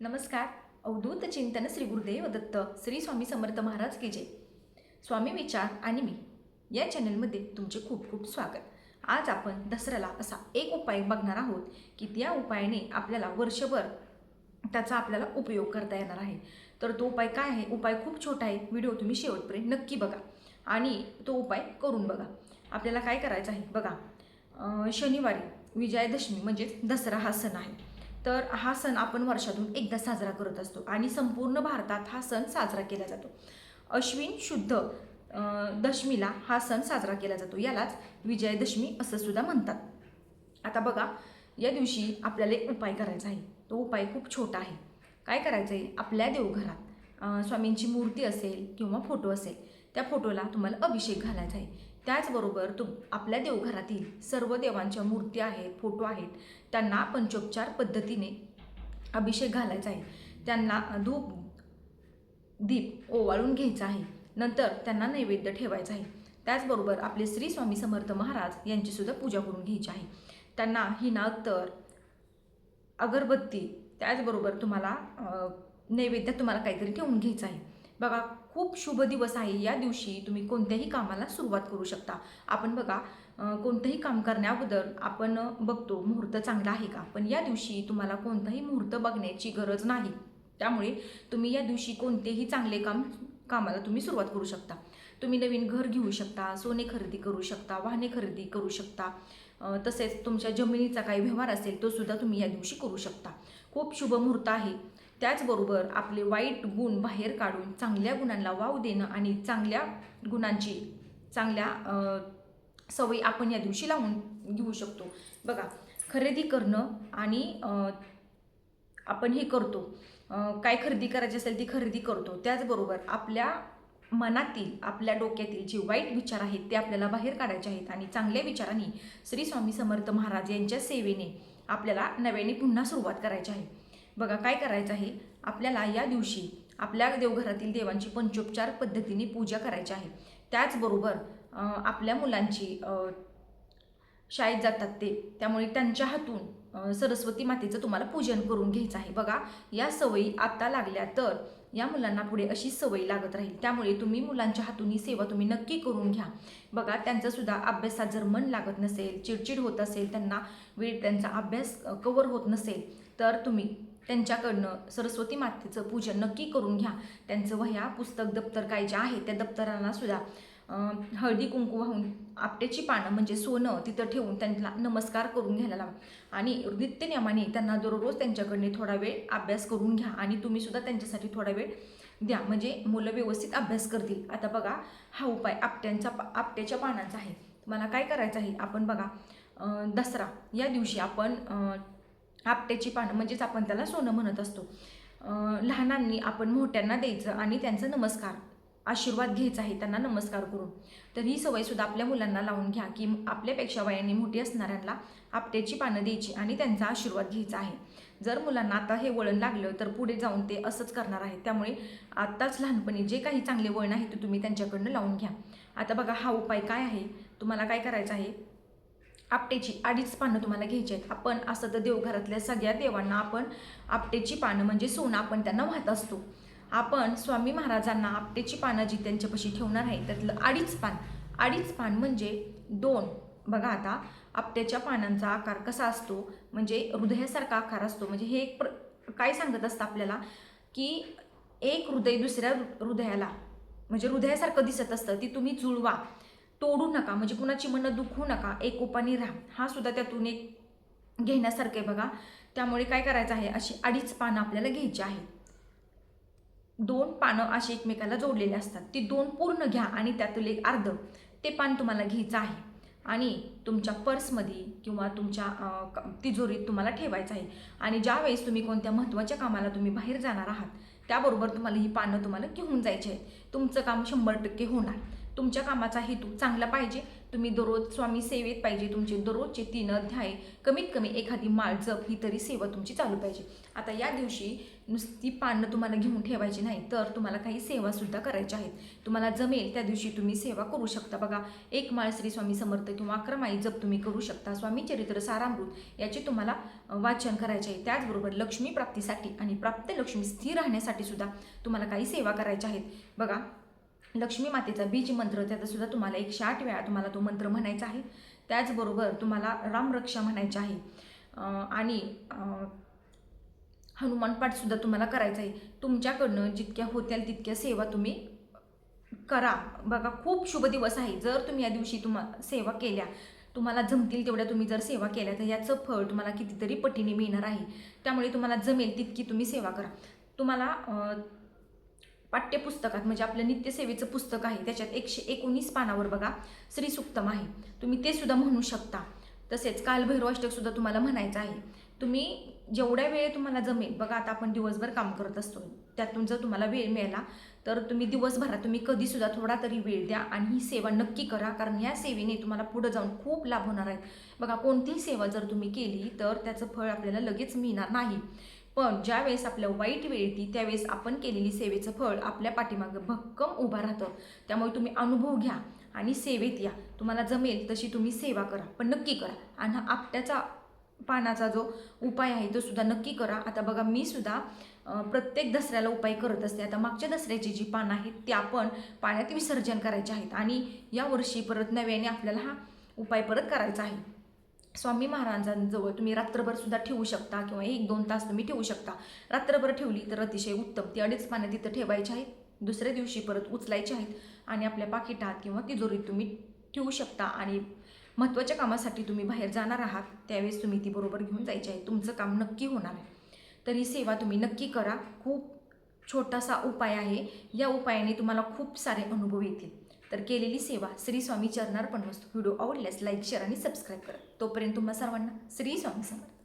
नमस्कार. अवधूत चिंतन श्री गुरुदेव दत्त श्री स्वामी समर्थ महाराज की जय. स्वामी विचार आणि मी या चॅनलमध्ये तुमचे खूप खूप स्वागत. आज आपण दसऱ्याला असा एक उपाय बघणार आहोत की त्या उपायाने आपल्याला वर्षभर त्याचा आपल्याला उपयोग करता येणार आहे. तर तो उपाय काय आहे? उपाय खूप छोटा आहे. व्हिडिओ तुम्ही शेवटपर्यंत नक्की बघा आणि तो उपाय करून बघा. आपल्याला काय करायचं आहे? बघा शनिवारी विजयादशमी म्हणजेच दसरा हा सण आहे. तर हा सण आपण वर्षातून एकदा साजरा करत असतो आणि संपूर्ण भारतात हा सण साजरा केला जातो. अश्विन शुद्ध दशमीला हा सण साजरा केला जातो. यालाच विजयादशमी असं सुद्धा म्हणतात. आता बघा या दिवशी आपल्याला एक उपाय करायचा आहे. तो उपाय खूप छोटा आहे. काय करायचं आहे? आपल्या देवघरात स्वामींची मूर्ती असेल किंवा फोटो असेल त्या फोटोला तुम्हाला अभिषेक घालायचा आहे. त्याचबरोबर तुम आपल्या देवघरातील सर्व देवांच्या मूर्ती आहेत फोटो आहेत त्यांना पंचोपचार पद्धतीने अभिषेक घालायचा आहे. त्यांना धूप दीप ओवाळून घ्यायचा आहे. नंतर त्यांना नैवेद्य ठेवायचा आहे. त्याचबरोबर आपले श्री स्वामी समर्थ महाराज यांचीसुद्धा पूजा करून घ्यायची आहे. त्यांना हिना अत्तर अगरबत्ती त्याचबरोबर तुम्हाला नैवेद्य तुम्हाला काहीतरी ठेवून घ्यायचं आहे. बघा खूप शुभ दिवस आहे या दिवशी. तुम्ही कोणत्याही कामाला सुरुवात करू शकता. आपण बघा कोणतंही काम करण्याबद्दल आपण बघतो मुहूर्त चांगला आहे का? पण या दिवशी तुम्हाला कोणताही मुहूर्त बघण्याची गरज नाही. त्यामुळे तुम्ही या दिवशी कोणतेही चांगले काम कामाला तुम्ही सुरुवात करू शकता. तुम्ही नवीन घर घेऊ शकता सोने खरेदी करू शकता वाहने खरेदी करू शकता. तसेच तुमच्या जमिनीचा काही व्यवहार असेल तो सुद्धा तुम्ही या दिवशी करू शकता. खूप शुभ मुहूर्त आहे. त्याचबरोबर आपले वाईट गुण बाहेर काढून चांगल्या गुणांना वाव देणं आणि चांगल्या गुणांची चांगल्या सवयी आपण या दिवशी लावून घेऊ शकतो. बघा खरेदी करणं आणि आपण हे करतो. काय खरेदी करायची असेल ती खरेदी करतो. त्याचबरोबर आपल्या मनातील आपल्या डोक्यातील जे वाईट विचार आहेत ते आपल्याला बाहेर काढायचे आहेत आणि चांगल्या विचारांनी श्री स्वामी समर्थ महाराज यांच्या सेवेने आपल्याला नव्याने पुन्हा सुरुवात करायची आहे. बघा काय करायचं आहे? आपल्याला या दिवशी आपल्या देवघरातील देवांची पंचोपचार पद्धतीने पूजा करायची आहे. त्याचबरोबर आपल्या मुलांची शाळेत जातात ते. त्यामुळे त्यांच्या हातून सरस्वती मातेचं तुम्हाला पूजन करून घ्यायचं आहे. बघा या सवयी आता लागल्या तर या मुलांना पुढे अशी सवय लागत राहील. त्यामुळे तुम्ही मुलांच्या हातून ही सेवा तुम्ही नक्की करून घ्या. बघा त्यांचंसुद्धा अभ्यासात जर मन लागत नसेल चिडचिड होत असेल त्यांना वेळ त्यांचा अभ्यास कवर होत नसेल तर तुम्ही त्यांच्याकडनं सरस्वती मातेचं पूजन नक्की करून घ्या. त्यांचं वह्या पुस्तक दप्तर काय जे आहे त्या दप्तरांना सुद्धा हळदी कुंकू वाहून आपट्याची पानं म्हणजे सोनं तिथं ठेवून त्यांना नमस्कार करून घ्यायला लावा. आणि नित्यनियमाने त्यांना दररोज त्यांच्याकडने थोडा वेळ अभ्यास करून घ्या आणि तुम्ही सुद्धा त्यांच्यासाठी थोडा वेळ द्या. म्हणजे मुलं व्यवस्थित अभ्यास करतील. आता बघा हा उपाय आपट्यांचा पा- आपट्याच्या पानांचा आहे. मला काय करायचं आहे? आपण बघा दसरा या दिवशी आपण आपट्याची पानं म्हणजेच आपण त्याला सोनं म्हणत असतो. लहानांनी आपण मोठ्यांना द्यायचं आणि त्यांचा नमस्कार आशीर्वाद घ्यायचा आहे त्यांना नमस्कार करून. तर ही सवयसुद्धा आपल्या मुलांना लावून घ्या की आपल्यापेक्षा वयाने मोठी असणाऱ्यांना आपट्याची पानं द्यायची आणि त्यांचा आशीर्वाद घ्यायचा आहे. जर मुलांना आता हे वळण लागलं तर पुढे जाऊन ते असंच करणार आहे त्यामुळे आत्ताच लहानपणी जे काही चांगले वळण आहे ते तुम्ही त्यांच्याकडनं लावून घ्या. आता बघा हा उपाय काय आहे? तुम्हाला काय करायचं आहे? आपटेची अडीच पानं तुम्हाला घ्यायची आहेत. आपण असं तर देवघरातल्या सगळ्या देवांना आपण आपटेची पानं म्हणजे सोनं आपण त्यांना वाहत असतो. आपण स्वामी महाराजांना आपटेची पानं जी त्यांच्यापाशी ठेवणार आहे त्यातलं अडीच पान. अडीच पान म्हणजे दोन. बघा आता आपट्याच्या पानांचा आकार कसा असतो म्हणजे हृदयासारखा आकार असतो. म्हणजे हे एक प्र काय सांगत असतं आपल्याला की एक हृदय दुसऱ्या हृदयाला म्हणजे हृदयासारखं दिसत असतं ती तुम्ही जुळवा. तोडू नका म्हणजे कुणाची मनं दुखू नका एक राहा. हा सुद्धा त्यातून एक घेण्यासारखं आहे बघा. त्यामुळे काय करायचं आहे? अशी अडीच पानं आपल्याला घ्यायची आहेत. दोन पानं अशी एकमेकाला जोडलेली असतात. ती दोन पूर्ण घ्या आणि त्यातील एक अर्ध ते पान तुम्हाला घ्यायचं आहे. आणि तुमच्या पर्समध्ये किंवा तुमच्या क- तिजोरीत तुम्हाला ठेवायचं आहे. आणि ज्यावेळेस तुम्ही कोणत्या महत्त्वाच्या कामाला तुम्ही बाहेर जाणार आहात त्याबरोबर तुम्हाला ही पानं तुम्हाला घेऊन जायची आहेत. तुमचं काम शंभर टक्के होणार. तुमच्या कामाचा हेतू चांगला पाहिजे. तुम्ही दररोज स्वामी सेवेत पाहिजे तुमचे दररोजचे तीन अध्याय कमीत कमी एखादी माळ जप ही तरी सेवा तुमची चालू पाहिजे. आता या दिवशी नुसती पानं तुम्हाला घेऊन ठेवायची नाही तर तुम्हाला काही सेवासुद्धा करायच्या आहेत. तुम्हाला जमेल त्या दिवशी तुम्ही सेवा करू शकता. बघा एक माळ श्री स्वामी समर्थ किंवा अकरा माळी जप तुम्ही करू शकता. स्वामी चरित्र सारामृत याचे तुम्हाला वाचन करायचे आहे. त्याचबरोबर लक्ष्मी प्राप्तीसाठी आणि प्राप्त लक्ष्मी स्थिर राहण्यासाठी सुद्धा तुम्हाला काही सेवा करायच्या आहेत. बघा लक्ष्मी मातेचा बीज मंत्र त्याचा सुद्धा तुम्हाला एकशे आठ वेळा तुम्हाला तो मंत्र म्हणायचा आहे. त्याचबरोबर तुम्हाला रामरक्षा म्हणायची आहे. आणि हनुमान पाठसुद्धा तुम्हाला करायचा आहे. तुमच्याकडनं जितक्या होत्याल तितक्या सेवा तुम्ही करा. बघा खूप शुभ दिवस आहे. जर तुम्ही या दिवशी तुम्हा सेवा केल्या तुम्हाला जमतील तेवढ्या तुम्ही जर सेवा केल्या तर याचं फळ तुम्हाला कितीतरी पटीने मिळणार आहे. त्यामुळे तुम्हाला जमेल तितकी तुम्ही सेवा करा. तुम्हाला पाठ्यपुस्तकात म्हणजे आपलं नित्यसेवेचं पुस्तक आहे त्याच्यात एकशे एकोणीस पानावर बघा श्री सुक्तम आहे. तुम्ही ते सुद्धा म्हणू शकता. तसेच कालभैरव अष्टक सुद्धा तुम्हाला म्हणायचं आहे. तुम्ही जेवढ्या वेळ तुम्हाला जमेल बघा आता आपण दिवसभर काम करत असतो त्यातून जर तुम्हाला वेळ मिळाला तर तुम्ही दिवसभरात तुम्ही कधीसुद्धा थोडा तरी वेळ द्या आणि ही सेवा नक्की करा कारण या सेवेने तुम्हाला पुढं जाऊन खूप लाभ होणार आहेत बघा कोणतीही सेवा जर तुम्ही केली तर त्याचं फळ आपल्याला लगेच मिळणार नाही. पण ज्यावेळेस आपल्या वाईट वेळ येते त्यावेळेस आपण केलेली सेवेचं फळ आपल्या पाठीमागं भक्कम उभं राहतं. त्यामुळे तुम्ही अनुभव घ्या आणि सेवेत या. तुम्हाला जमेल तशी तुम्ही सेवा करा पण नक्की करा. आणि हा आपट्याचा पानाचा जो उपाय आहे तो सुद्धा नक्की करा. आता बघा मी सुद्धा प्रत्येक दसऱ्याला उपाय करत असते. आता मागच्या दसऱ्याची जी पानं आहेत त्या आपण पाण्यात विसर्जन करायचे आहेत. आणि यावर्षी परत नव्याने आपल्याला हा उपाय परत करायचा आहे. स्वामी महाराजांजवळ तुम्ही रात्रभर सुद्धा ठेवू शकता किंवा एक दोन तास तुम्ही ठेवू शकता. रात्रभर ठेवली तर अतिशय उत्तम. ती अडीच पाने तिथं ठेवायची आहेत. दुसऱ्या दिवशी परत उचलायची आहेत आणि आपल्या पाकिटात किंवा तिजोरीत तुम्ही ठेवू शकता आणि महत्त्वाच्या कामासाठी तुम्ही बाहेर जाणार आहात त्यावेळेस तुम्ही ती बरोबर घेऊन जायची आहे. तुमचं काम नक्की होणार आहे. तर ही सेवा तुम्ही नक्की करा. खूप छोटासा उपाय आहे. या उपायाने तुम्हाला खूप सारे अनुभव येतील. तर केलेली सेवा श्री स्वामी चरणार्पण वस्तू व्हिडिओ आवडल्यास लाईक शेअर आणि सबस्क्राईब करा. तोपर्यंत तुम्हा सर्वांना श्री स्वामी समर्थ.